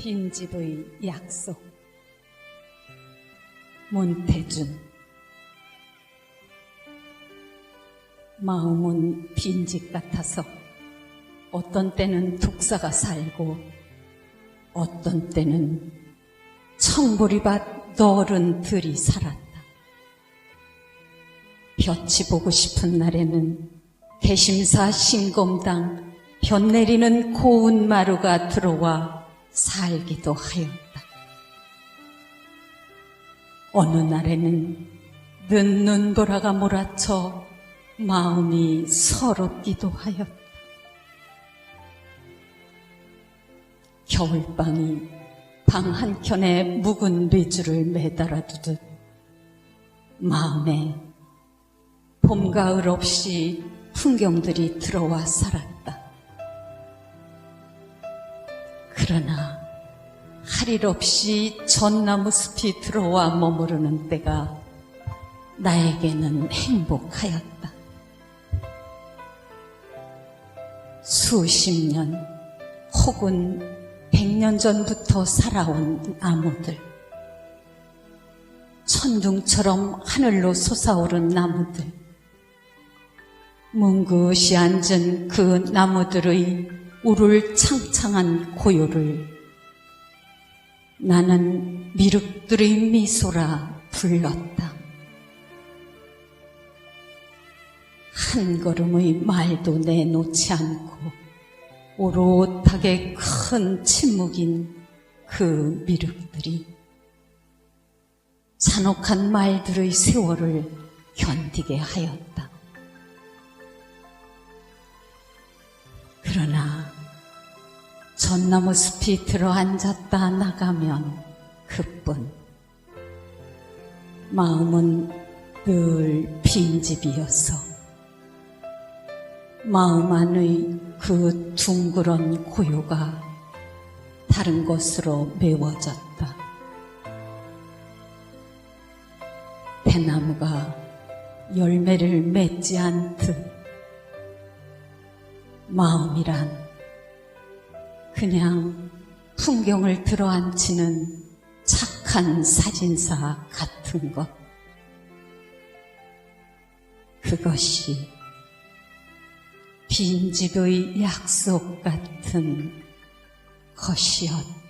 빈집의 약속 문태준 마음은 빈집 같아서 어떤 때는 독사가 살고 어떤 때는 청보리밭 너른 들이 살았다. 볕이 보고 싶은 날에는 대심사 신검당 볕 내리는 고운 마루가 들어와 살기도 하였다. 어느 날에는 는 눈보라가 몰아쳐 마음이 서럽기도 하였다. 겨울방이 방 한켠에 묵은 뇌줄을 매달아 두듯 마음에 봄, 가을 없이 풍경들이 들어와 살았다. 그러나 할 일 없이 전나무 숲이 들어와 머무르는 때가 나에게는 행복하였다. 수십 년 혹은 백 년 전부터 살아온 나무들, 천둥처럼 하늘로 솟아오른 나무들, 뭉긋이 앉은 그 나무들의 우를 창창한 고요를 나는 미륵들의 미소라 불렀다. 한 걸음의 말도 내놓지 않고 오롯하게 큰 침묵인 그 미륵들이 잔혹한 말들의 세월을 견디게 하였다. 그러나 전나무 숲이 들어앉았다 나가면 그뿐 마음은 늘 빈집이어서 마음 안의 그 둥그런 고요가 다른 것으로 메워졌다. 대나무가 열매를 맺지 않듯 마음이란 그냥 풍경을 들어앉히는 착한 사진사 같은 것. 그것이 빈집의 약속 같은 것이었다.